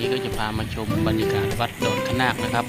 นี้ก็จะพามาชมบรรยากาศวัดดอนขนาคนะครับ